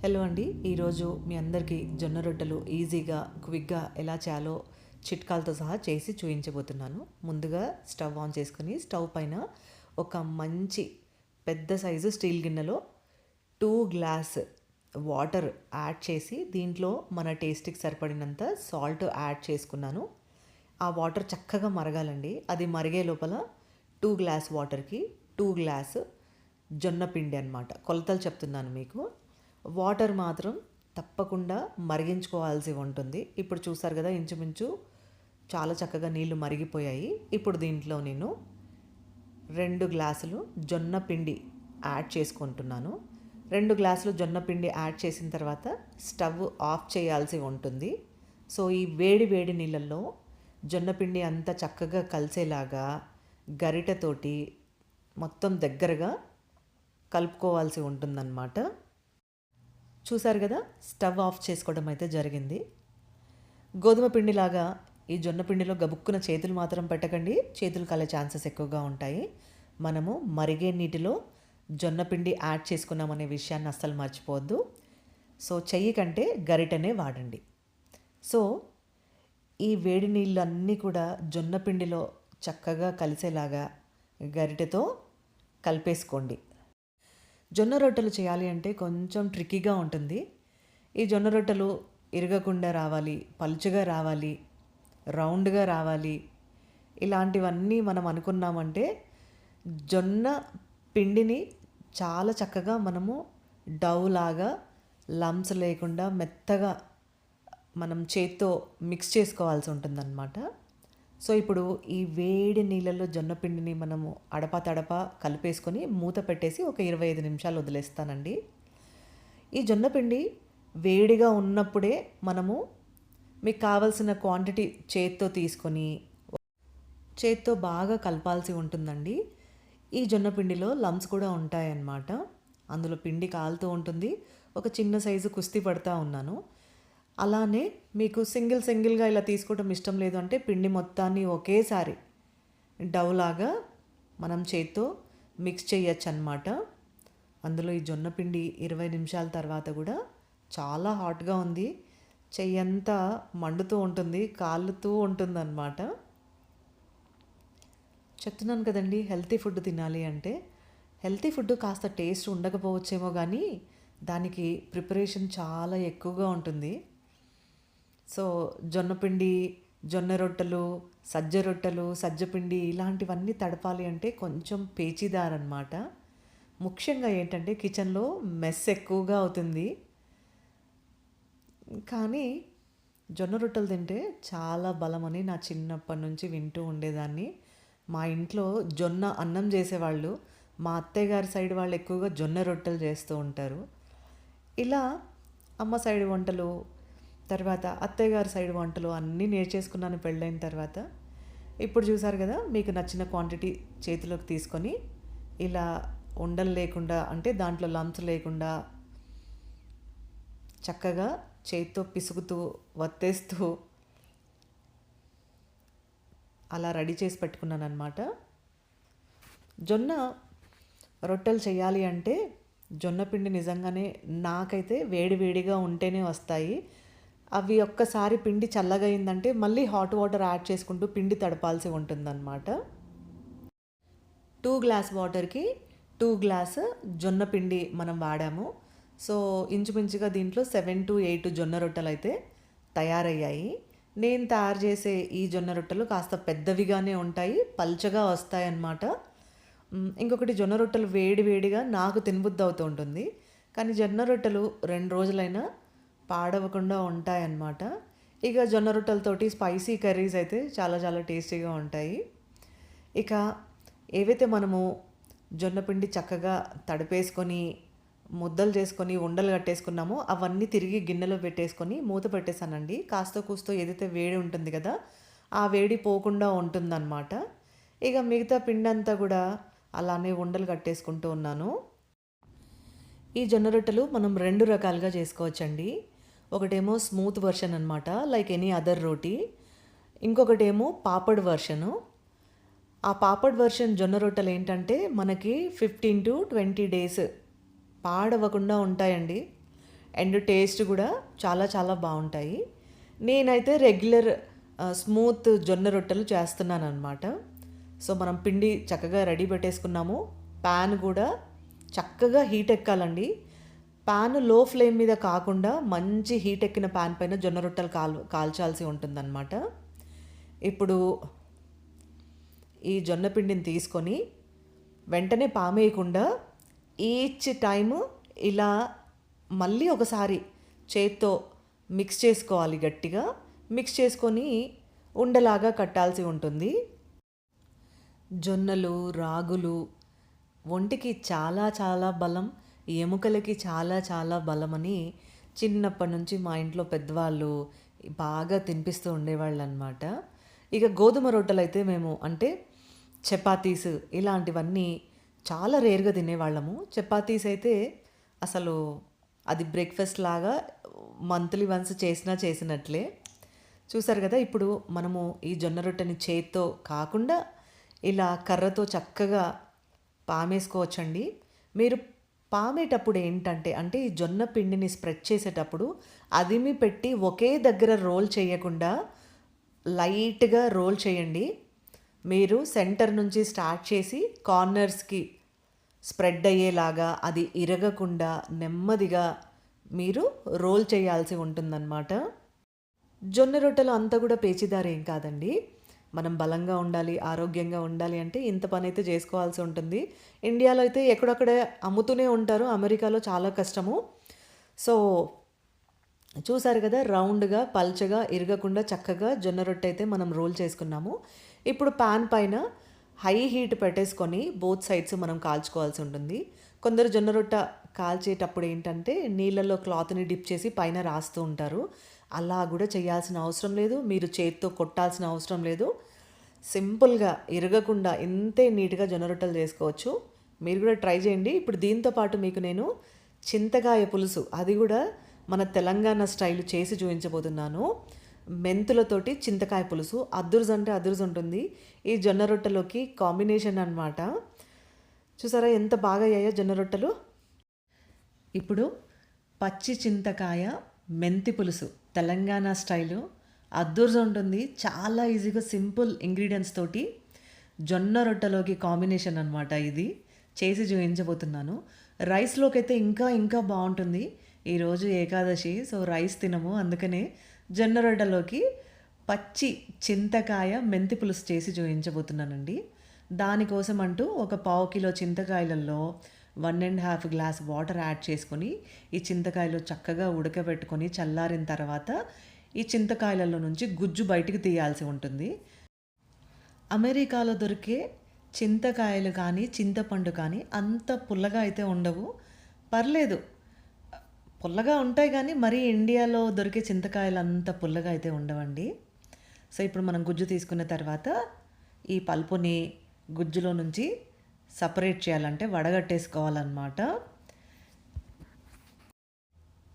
Hello అండి. ఈరోజు మీ అందరికీ జొన్న రొట్టెలు ఈజీగా క్విక్గా ఎలా చేయాలో చిట్కాలతో సహా చేసి చూపించబోతున్నాను ముందుగా స్టవ్ ఆన్ చేసుకుని స్టవ్ పైన ఒక మంచి పెద్ద సైజు స్టీల్ గిన్నెలో టూ గ్లాస్ వాటర్ యాడ్ చేసి దీంట్లో మన టేస్ట్కి సరిపడినంత సాల్ట్ యాడ్ చేసుకున్నాను. ఆ వాటర్ చక్కగా మరగాలండి. అది మరిగే లోపల టూ గ్లాస్ వాటర్కి టూ గ్లాస్ జొన్న పిండి అనమాట కొలతలు చెప్తున్నాను మీకు. వాటర్ మాత్రం తప్పకుండా మరిగించుకోవాల్సి ఉంటుంది. ఇప్పుడు చూసారు కదా ఇంచుమించు చాలా చక్కగా నీళ్ళు మరిగిపోయాయి. ఇప్పుడు దీంట్లో నేను రెండు గ్లాసులు జొన్న పిండి యాడ్ చేసుకుంటున్నాను. రెండు గ్లాసులు జొన్న పిండి యాడ్ చేసిన తర్వాత స్టవ్ ఆఫ్ చేయాల్సి ఉంటుంది. సో ఈ వేడి వేడి నీళ్ళల్లో జొన్న పిండి అంతా చక్కగా కలిసేలాగా గరిటెతోటి మొత్తం దగ్గరగా కలుపుకోవాల్సి ఉంటుందన్నమాట. చూశారు కదా? స్టవ్ ఆఫ్ చేసుకోవడం అయితే జరిగింది. గోధుమ పిండిలాగా ఈ జొన్న పిండిలో గబుక్కున చేతులు మాత్రం పెట్టకండి. చేతులు కాలే ఛాన్సెస్ ఎక్కువగా ఉంటాయి. మనము మరిగే నీటిలో జొన్న పిండి యాడ్ చేసుకున్నామనే విషయాన్ని అస్సలు మర్చిపోవద్దు. సో చెయ్యి కంటే గరిటెనే వాడండి. సో ఈ వేడి నీళ్ళు అన్నీ కూడా జొన్న పిండిలో చక్కగా కలిసేలాగా గరిటెతో కలిపేసుకోండి. జొన్న రొట్టెలు చేయాలి అంటే కొంచెం ట్రిక్కీగా ఉంటుంది. ఈ జొన్న రొట్టెలు ఇరగకుండా రావాలి పలుచగా రావాలి రౌండ్గా రావాలి. ఇలాంటివన్నీ మనం అనుకున్నామంటే జొన్న పిండిని చాలా చక్కగా మనము డవ్ లాగా లంప్స్ లేకుండా మెత్తగా మనం చేత్తో మిక్స్ చేసుకోవాల్సి ఉంటుందన్నమాట. సో ఇప్పుడు ఈ వేడి నీళ్ళల్లో జొన్నపిండిని మనము అడపా తడప కలిపేసుకొని మూత పెట్టేసి ఒక ఇరవై ఐదు నిమిషాలు వదిలేస్తానండి. ఈ జొన్నపిండి వేడిగా ఉన్నప్పుడే మనము మీకు కావలసిన క్వాంటిటీ చేత్తో తీసుకొని చేత్తో బాగా కలపాల్సి ఉంటుందండి. ఈ జొన్నపిండిలో లమ్స్ కూడా ఉంటాయన్నమాట. అందులో పిండి కాలుతూ ఉంటుంది. ఒక చిన్న సైజు కుస్తీ పడతా ఉన్నాను. అలానే మీకు సింగిల్ సింగిల్గా ఇలా తీసుకోవడం ఇష్టం లేదు అంటే పిండి మొత్తాన్ని ఒకేసారి డవ్ లాగా మనం చేత్తో మిక్స్ చేయొచ్చు అనమాట అందులో ఈ జొన్న పిండి ఇరవై నిమిషాల తర్వాత కూడా చాలా హాట్గా ఉంది. చెయ్యంతా మండుతూ ఉంటుంది కాలుతూ ఉంటుంది అనమాట చెప్తున్నాను కదండి హెల్తీ ఫుడ్ తినాలి అంటే హెల్తీ ఫుడ్ కాస్త టేస్ట్ ఉండకపోవచ్చేమో కానీ దానికి ప్రిపరేషన్ చాలా ఎక్కువగా ఉంటుంది. సో జొన్న పిండి జొన్న రొట్టెలు సజ్జ రొట్టెలు సజ్జపిండి ఇలాంటివన్నీ తడపాలి అంటే కొంచెం పేచీదారనమాట ముఖ్యంగా ఏంటంటే కిచెన్లో మెస్ ఎక్కువగా అవుతుంది. కానీ జొన్న రొట్టెలు తింటే చాలా బలమని నా చిన్నప్పటి నుంచి వింటూ ఉండేదాన్ని. మా ఇంట్లో జొన్న అన్నం చేసేవాళ్ళు. మా అత్తయ్య గారి సైడ్ వాళ్ళు ఎక్కువగా జొన్న రొట్టెలు చేస్తూ ఉంటారు. ఇలా అమ్మ సైడ్ వంటలు తర్వాత అత్తయ్య గారి సైడ్ వంటలు అన్నీ నేర్చేసుకున్నాను పెళ్ళైన తర్వాత. ఇప్పుడు చూసారు కదా మీకు నచ్చిన క్వాంటిటీ చేతిలోకి తీసుకొని ఇలా ఉండలు లేకుండా అంటే దాంట్లో లంప్స్ లేకుండా చక్కగా చేతితో పిసుకుతూ వత్తేస్తూ అలా రెడీ చేసి పెట్టుకున్నాను అనమాట జొన్న రొట్టెలు చేయాలి అంటే జొన్న పిండి నిజంగానే నాకైతే వేడివేడిగా ఉంటేనే వస్తాయి. అవి ఒక్కసారి పిండి చల్లగయిందంటే మళ్ళీ హాట్ వాటర్ యాడ్ చేసుకుంటూ పిండి తడపాల్సి ఉంటుందన్నమాట. టూ గ్లాస్ వాటర్కి టూ గ్లాస్ జొన్న పిండి మనం వాడాము. సో ఇంచుమించుగా దీంట్లో సెవెన్ టు ఎయిట్ జొన్న రొట్టెలు అయితే తయారయ్యాయి. నేను తయారు చేసే ఈ జొన్న రొట్టెలు కాస్త పెద్దవిగానే ఉంటాయి పల్చగా వస్తాయి అన్నమాట ఇంకొకటి జొన్న రొట్టెలు వేడి వేడిగా నాకు తినబుద్ధి అవుతూ ఉంటుంది. కానీ జొన్న రొట్టెలు రెండు రోజులైనా పాడవకుండా ఉంటాయన్నమాట. ఇక జొన్న రొట్టెలతోటి స్పైసీ కర్రీస్ అయితే చాలా చాలా టేస్టీగా ఉంటాయి. ఇక ఏవైతే మనము జొన్న పిండి చక్కగా తడిపేసుకొని ముద్దలు చేసుకొని ఉండలు కట్టేసుకున్నామో అవన్నీ తిరిగి గిన్నెలో పెట్టేసుకొని మూత పెట్టేశానండి. కాస్త కూస్తో ఏదైతే వేడి ఉంటుంది కదా ఆ వేడి పోకుండా ఉంటుందన్నమాట. ఇక మిగతా పిండి అంతా కూడా అలానే ఉండలు కట్టేసుకుంటూ ఉన్నాను. ఈ జొన్న రొట్టెలు మనం రెండు రకాలుగా చేసుకోవచ్చండి. ఒకటేమో స్మూత్ వర్షన్ అనమాట లైక్ ఎనీ అదర్ రోటీ. ఇంకొకటేమో పాపడ్ వర్షను. ఆ పాపడ్ వర్షన్ జొన్న రొట్టెలు ఏంటంటే మనకి ఫిఫ్టీన్ టు ట్వంటీ డేస్ పాడవకుండా ఉంటాయండి. అండ్ టేస్ట్ కూడా చాలా చాలా బాగుంటాయి. నేనైతే రెగ్యులర్ స్మూత్ జొన్న రొట్టెలు చేస్తున్నాను అనమాట సో మనం పిండి చక్కగా రెడీ పెట్టేసుకున్నాము. ప్యాన్ కూడా చక్కగా హీట్ ఎక్కాలండి. ప్యాన్లో ఫ్లేమ్ మీద కాకుండా మంచి హీట్ ఎక్కిన ప్యాన్ పైన జొన్న రొట్టెలు కాల్ కాల్చాల్సి ఉంటుందన్నమాట. ఇప్పుడు ఈ జొన్న పిండిని తీసుకొని వెంటనే పామేయకుండా ఈచ్ టైము ఇలా మళ్ళీ ఒకసారి చేత్తో మిక్స్ చేసుకోవాలి గట్టిగా. మిక్స్ చేసుకొని ఉండలాగా కట్టాల్సి ఉంటుంది. జొన్నలు రాగులు ఒంటికి చాలా చాలా బలం. ఎముకలకి చాలా చాలా బలమని చిన్నప్పటి నుంచి మా ఇంట్లో పెద్దవాళ్ళు బాగా తినిపిస్తూ ఉండేవాళ్ళు అనమాట ఇక గోధుమ రొట్టెలు అయితే మేము అంటే చపాతీస్ ఇలాంటివన్నీ చాలా రేర్గా తినేవాళ్ళము. చపాతీస్ అయితే అసలు అది బ్రేక్ఫాస్ట్ లాగా మంత్లీ వన్స్ చేసినా చేసినట్లే. చూసారు కదా ఇప్పుడు మనము ఈ జొన్న రొట్టెని చేత్తో కాకుండా ఇలా కర్రతో చక్కగా పామేసుకోవచ్చండి. మీరు పామేటప్పుడు ఏంటంటే అంటే ఈ జొన్న పిండిని స్ప్రెడ్ చేసేటప్పుడు అదిమి పెట్టి ఒకే దగ్గర రోల్ చేయకుండా లైట్గా రోల్ చేయండి. మీరు సెంటర్ నుంచి స్టార్ట్ చేసి కార్నర్స్కి స్ప్రెడ్ అయ్యేలాగా అది ఇరగకుండా నెమ్మదిగా మీరు రోల్ చేయాల్సి ఉంటుందన్నమాట. జొన్న రొట్టెలు అంతా కూడా పేచిదారేం కాదండి. మనం బలంగా ఉండాలి ఆరోగ్యంగా ఉండాలి అంటే ఇంత పని అయితే చేసుకోవాల్సి ఉంటుంది. ఇండియాలో అయితే ఎక్కడొక్కడ అమ్ముతూనే ఉంటారు. అమెరికాలో చాలా కష్టము. సో చూసారు కదా రౌండ్గా పల్చగా ఇరగకుండా చక్కగా జొన్న రొట్టె అయితే మనం రోల్ చేసుకున్నాము. ఇప్పుడు పాన్ పైన హై హీట్ పెట్టేసుకొని బోత్ సైడ్స్ మనం కాల్చుకోవాల్సి ఉంటుంది. కొందరు జొన్న రొట్టె కాల్చేటప్పుడు ఏంటంటే నీళ్ళల్లో క్లాత్ని డిప్ చేసి పైన రాస్తూ ఉంటారు. అలా కూడా చేయాల్సిన అవసరం లేదు. మీరు చేత్తో కొట్టాల్సిన అవసరం లేదు. సింపుల్గా ఇరగకుండా ఇంతే నీట్గా జొన్న రొట్టెలు చేసుకోవచ్చు. మీరు కూడా ట్రై చేయండి. ఇప్పుడు దీంతో పాటు మీకు నేను చింతకాయ పులుసు అది కూడా మన తెలంగాణ స్టైల్ చేసి చూపించబోతున్నాను. మెంతులతోటి చింతకాయ పులుసు అద్దురుజు అంటే అద్దురుజు ఉంటుంది. ఈ జొన్న రొట్టెలోకి కాంబినేషన్ అన్నమాట. చూసారా ఎంత బాగా అయ్యాయో జొన్న రొట్టెలు? ఇప్పుడు పచ్చి చింతకాయ మెంతి పులుసు. తెలంగాణ స్టైలు. అద్దూర్స్ ఉంటుంది. చాలా ఈజీగా సింపుల్ ఇంగ్రీడియంట్స్ తోటి జొన్న రొట్టెలోకి కాంబినేషన్ అనమాట ఇది. చేసి చూపించబోతున్నాను రైస్లోకి అయితే ఇంకా ఇంకా బాగుంటుంది. ఈరోజు ఏకాదశి సో రైస్ తినము. అందుకనే జొన్న రొట్టెలోకి పచ్చి చింతకాయ మెంతి పులుసు చేసి చూపించబోతున్నానండి దానికోసం అంటూ ఒక పావు kilo చింతకాయలలో one and half glass water add చేసుకొని ఈ చింతకాయలు చక్కగా ఉడకబెట్టుకొని చల్లారిన తర్వాత ఈ చింతకాయలలో నుంచి గుజ్జు బయటికి తీయాల్సి ఉంటుంది. అమెరికాలో దొరికే చింతకాయలు కానీ చింతపండు కానీ అంత పుల్లగా అయితే ఉండవు. పర్లేదు. పుల్లగా ఉంటాయి కానీ మరీ ఇండియాలో దొరికే చింతకాయలు అంత పుల్లగా అయితే ఉండవండి. సో ఇప్పుడు మనం గుజ్జు తీసుకున్న తర్వాత ఈ పల్పుని గుజ్జులో నుంచి సపరేట్ చేయాలంటే వడగట్టేసుకోవాలన్నమాట.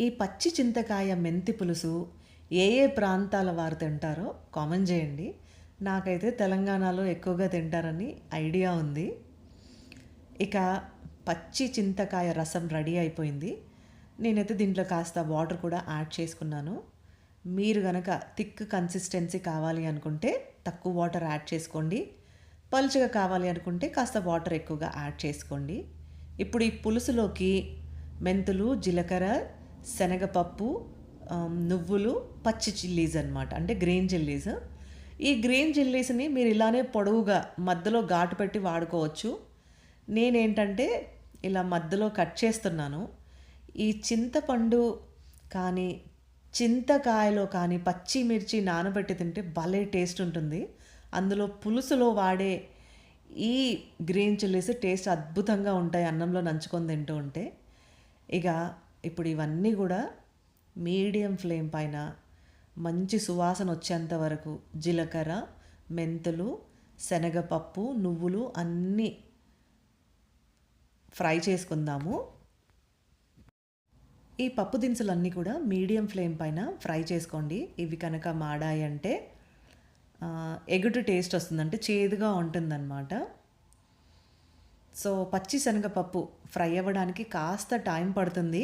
ఈ పచ్చి చింతకాయ మెంతి పులుసు ఏ ఏ ప్రాంతాల వారు తింటారో కామెంట్ చేయండి. నాకైతే తెలంగాణలో ఎక్కువగా తింటారని ఐడియా ఉంది. ఇక పచ్చి చింతకాయ రసం రెడీ అయిపోయింది. నేనైతే దీంట్లో కాస్త వాటర్ కూడా యాడ్ చేసుకున్నాను. మీరు కనుక థిక్ కన్సిస్టెన్సీ కావాలి అనుకుంటే తక్కువ వాటర్ యాడ్ చేసుకోండి. పలుచగా కావాలి అనుకుంటే కాస్త వాటర్ ఎక్కువగా యాడ్ చేసుకోండి. ఇప్పుడు ఈ పులుసులోకి మెంతులు జీలకర్ర శనగపప్పు నువ్వులు పచ్చి చిల్లీస్ అనమాట అంటే గ్రీన్ చిల్లీస్. ఈ గ్రీన్ చిల్లీస్ని మీరు ఇలానే పొడవుగా మధ్యలో ఘాటు పెట్టి వాడుకోవచ్చు. నేనేంటంటే ఇలా మధ్యలో కట్ చేస్తున్నాను. ఈ చింతపండు కానీ చింతకాయలో కానీ పచ్చిమిర్చి నానబెట్టి తింటే భలే టేస్ట్ ఉంటుంది. అందులో పులుసులో వాడే ఈ గ్రీన్ చిల్లీస్ టేస్ట్ అద్భుతంగా ఉంటాయి అన్నంలో నంచుకొని తింటూ ఉంటే. ఇక ఇప్పుడు ఇవన్నీ కూడా మీడియం ఫ్లేమ్ పైన మంచి సువాసన వచ్చేంత వరకు జీలకర్ర మెంతులు శనగపప్పు నువ్వులు అన్నీ ఫ్రై చేసుకుందాము. ఈ పప్పు దినుసులన్నీ కూడా మీడియం ఫ్లేమ్ పైన ఫ్రై చేసుకోండి. ఇవి కనుక మాడాయి అంటే ఎగుటు టేస్ట్ వస్తుందంటే చేదుగా ఉంటుందన్నమాట. సో పచ్చి శనగపప్పు ఫ్రై అవ్వడానికి కాస్త టైం పడుతుంది.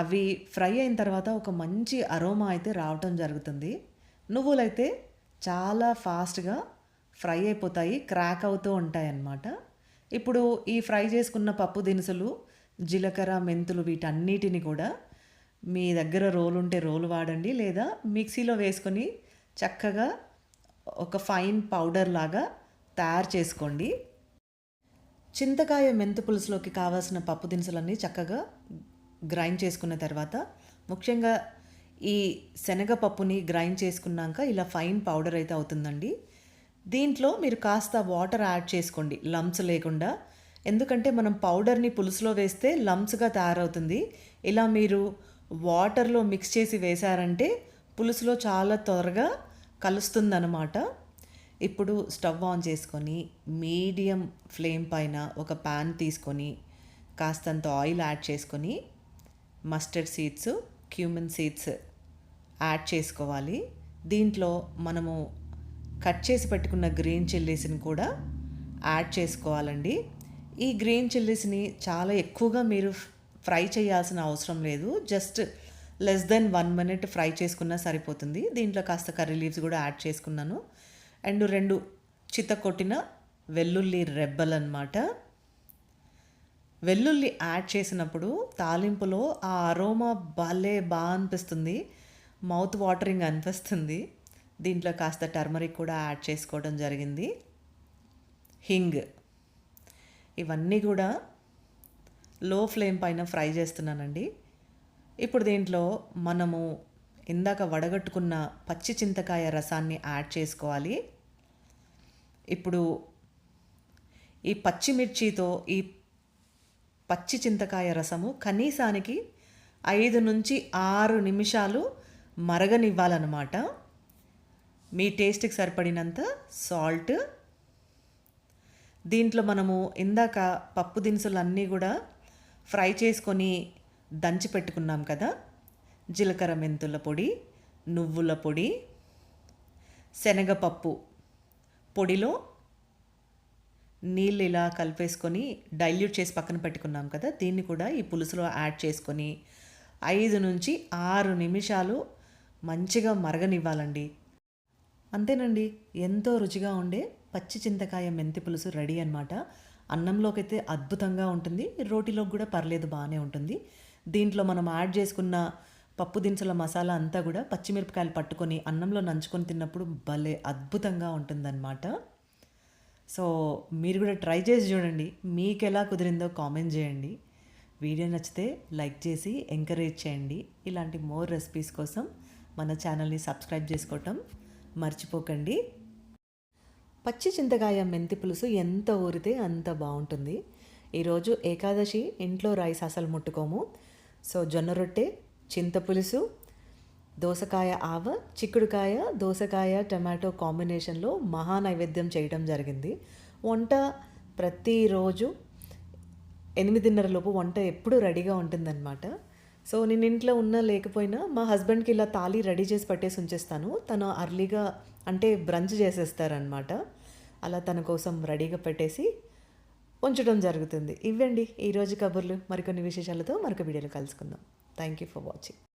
అవి ఫ్రై అయిన తర్వాత ఒక మంచి అరోమా అయితే రావటం జరుగుతుంది. నువ్వులైతే చాలా ఫాస్ట్గా ఫ్రై అయిపోతాయి క్రాక్ అవుతూ ఉంటాయి అన్నమాట ఇప్పుడు ఈ ఫ్రై చేసుకున్న పప్పు దినుసులు జీలకర్ర మెంతులు వీటన్నిటిని కూడా మీ దగ్గర రోలు ఉంటే రోలు వాడండి లేదా మిక్సీలో వేసుకొని చక్కగా ఒక ఫైన్ పౌడర్ లాగా తయారు చేసుకోండి. చింతకాయ మెంతు పులుసులోకి కావాల్సిన పప్పు దినుసులన్నీ చక్కగా గ్రైండ్ చేసుకున్న తర్వాత ముఖ్యంగా ఈ శనగపప్పుని గ్రైండ్ చేసుకున్నాక ఇలా ఫైన్ పౌడర్ అయితే అవుతుందండి. దీంట్లో మీరు కాస్త వాటర్ యాడ్ చేసుకోండి లంప్స్ లేకుండా. ఎందుకంటే మనం పౌడర్ని పులుసులో వేస్తే లంప్స్గా తయారవుతుంది. ఇలా మీరు వాటర్లో మిక్స్ చేసి వేశారంటే పులుసులో చాలా త్వరగా కలుస్తుందన్నమాట. ఇప్పుడు స్టవ్ ఆన్ చేసుకొని మీడియం ఫ్లేమ్ పైన ఒక ప్యాన్ తీసుకొని కాస్తంత ఆయిల్ యాడ్ చేసుకొని mustard seeds cumin seeds add చేసుకోవాలి. దీంట్లో మనము కట్ చేసి పెట్టుకున్న గ్రీన్ చిల్లీస్ని కూడా యాడ్ చేసుకోవాలండి. ఈ గ్రీన్ చిల్లీస్ని చాలా ఎక్కువగా మీరు ఫ్రై చేయాల్సిన అవసరం లేదు. Just less then one minute fry చేసుకున్నా సరిపోతుంది. దీంట్లో కాస్త కర్రీ లీవ్స్ కూడా యాడ్ చేసుకున్నాను. అండ్ రెండు చిత్త కొట్టిన వెల్లుల్లి రెబ్బలు అనమాట వెల్లుల్లి యాడ్ చేసినప్పుడు తాలింపులో ఆ అరోమా భలే బాగా అనిపిస్తుంది. మౌత్ వాటరింగ్ అనిపిస్తుంది. దీంట్లో కాస్త టర్మరిక్ కూడా యాడ్ చేసుకోవడం జరిగింది. హింగ్. ఇవన్నీ కూడా లో ఫ్లేమ్ పైన ఫ్రై చేస్తున్నానండి. ఇప్పుడు దీంట్లో మనము ఇందాక వడగట్టుకున్న పచ్చి చింతకాయ రసాన్ని యాడ్ చేసుకోవాలి. ఇప్పుడు ఈ పచ్చిమిర్చితో ఈ పచ్చి చింతకాయ రసము కనీసానికి ఐదు నుంచి ఆరు నిమిషాలు మరగనివ్వాలన్నమాట. మీ టేస్ట్కి సరిపడినంత సాల్ట్. దీంట్లో మనము ఇందాక పప్పు దినుసులు అన్నీ కూడా ఫ్రై చేసుకొని దంచి పెట్టుకున్నాం కదా? జీలకర్ర మెంతుల పొడి నువ్వుల పొడి శనగపప్పు పొడిలో నీళ్ళు ఇలా కలిపేసుకొని డైల్యూట్ చేసి పక్కన పెట్టుకున్నాం కదా? దీన్ని కూడా ఈ పులుసులో యాడ్ చేసుకొని ఐదు నుంచి ఆరు నిమిషాలు మంచిగా మరగనివ్వాలండి. అంతేనండి ఎంతో రుచిగా ఉండే పచ్చి చింతకాయ మెంతి పులుసు రెడీ అనమాట అన్నంలోకి అయితే అద్భుతంగా ఉంటుంది రోటీలోకి కూడా పర్లేదు బాగానే ఉంటుంది. దీంట్లో మనం యాడ్ చేసుకున్న పప్పు దినుసుల మసాలా అంతా కూడా పచ్చిమిరపకాయలు పట్టుకొని అన్నంలో నంచుకొని తిన్నప్పుడు భలే అద్భుతంగా ఉంటుందన్నమాట. సో మీరు కూడా ట్రై చేసి చూడండి. మీకు ఎలా కుదిరిందో కామెంట్ చేయండి. వీడియో నచ్చితే లైక్ చేసి ఎంకరేజ్ చేయండి. ఇలాంటి మోర్ రెసిపీస్ కోసం మన ఛానల్ని సబ్స్క్రైబ్ చేసుకోవటం మర్చిపోకండి. పచ్చి చింతకాయ మెంతి పులుసు ఎంత ఊరితే అంత బాగుంటుంది. ఈరోజు ఏకాదశి ఇంట్లో రైస్ అసలు ముట్టుకోము. సో జొన్న రొట్టె చింతపులుసు దోసకాయ ఆవ చిక్కుడుకాయ దోసకాయ టమాటో కాంబినేషన్లో మహా నైవేద్యం చేయడం జరిగింది. వంట ప్రతిరోజు ఎనిమిదిన్నర లోపు వంట ఎప్పుడు రెడీగా ఉంటుందన్నమాట. సో నేను ఇంట్లో ఉన్నా లేకపోయినా మా హస్బెండ్కి ఇలా తాళి రెడీ చేసి పట్టేసి ఉంచేస్తాను. తను అర్లీగా అంటే బ్రంచ్ చేసేస్తారనమాట అలా తన కోసం రెడీగా పెట్టేసి ఉంచడం జరుగుతుంది. ఇవ్వండి. ఈరోజు కబుర్లు మరికొన్ని విశేషాలతో మరొక వీడియోలో కలుసుకుందాం. Thank you for watching